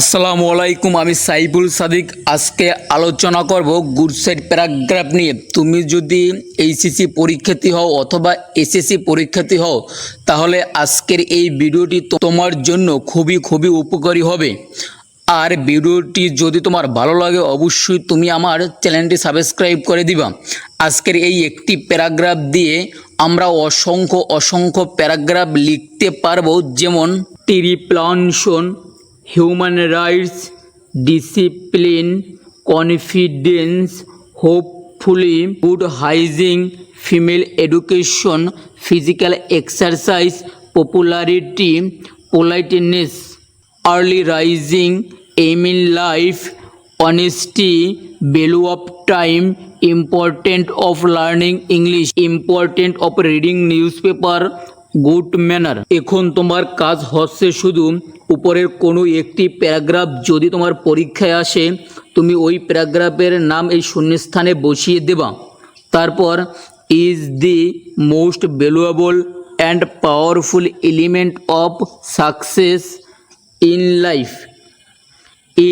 আসসালামু আলাইকুম আমি সাইফুল সাদিক আজকে আলোচনা করব গুডসাইড প্যারাগ্রাফ নিয়ে তুমি যদি এইচএসি পরীক্ষার্থী হও অথবা এসএসসি পরীক্ষার্থী হও তাহলে আজকের এই ভিডিওটি তোমার জন্য খুবই খুবই উপকারী হবে আর ভিডিওটি যদি তোমার ভালো লাগে অবশ্যই তুমি আমার চ্যানেলটি সাবস্ক্রাইব করে দিবা আজকের এই একটি প্যারাগ্রাফ দিয়ে আমরা অসংখ্য অসংখ্য প্যারাগ্রাফ লিখতে পারবো যেমন tree plantation human rights discipline confidence hopefully good hygiene female education physical exercise popularity politeness early rising aim in life honesty value of time important of learning English important of reading newspaper good manner এখন তোমার কাজ হচ্ছে শুধু উপরের কোনো একটি paragraph যদি তোমার পরীক্ষায় আসে তুমি ওই প্যারাগ্রাফের নাম এই শূন্যস্থানে বসিয়ে দেবা তারপর is the most valuable and powerful element of success in life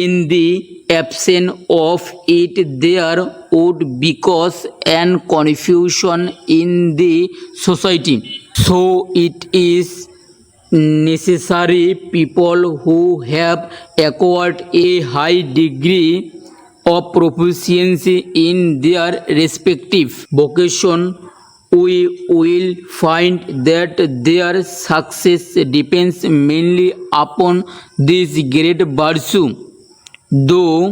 in the absence of it there would be chaos and confusion in the society so it is necessary people who have acquired a high degree of proficiency in their respective vocation we will find that their success depends mainly upon this great virtue though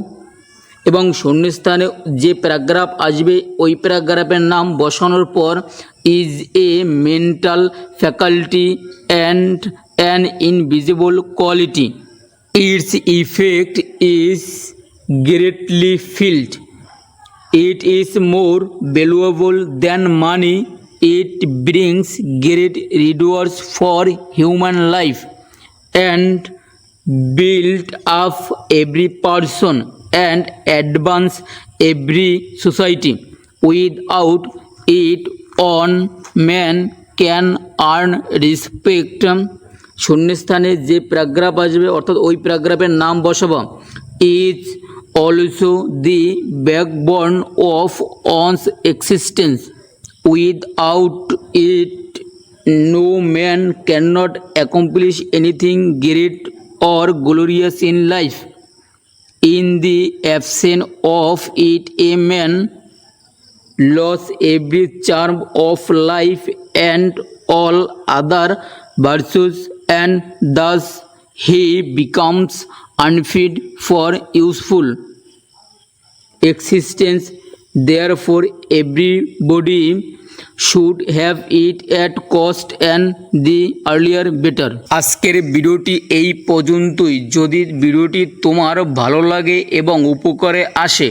এবং শূন্যস্থানে যে paragraph আসবে ওই প্যারাগ্রাফের নাম বসানোর পর is a mental faculty and an invisible quality. Its effect is greatly felt. It is more valuable than money. It brings great rewards for human life and builds up every person and advances every society. Without it, on man can earn respect শূন্যস্থানে যে paragraph আসবে অর্থাৎ ওই প্যারাগ্রাফের নাম বসাব is also the backbone of one's existence without it no man can not accomplish anything great or glorious in life in the absent of it a man loss every charm of life and all other virtues and thus he becomes unfit for useful existence therefore everybody should have it at cost and the earlier better আজকের ভিডিওটি এই পর্যন্তই যদি ভিডিওটি তোমার ভালো লাগে এবং উপকারে আসে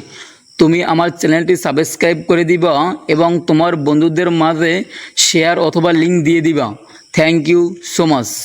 তুমি আমার চ্যানেলটি সাবস্ক্রাইব করে দিবা এবং তোমার বন্ধুদের মাঝে শেয়ার অথবা লিঙ্ক দিয়ে দিবা থ্যাংক ইউ সো মাচ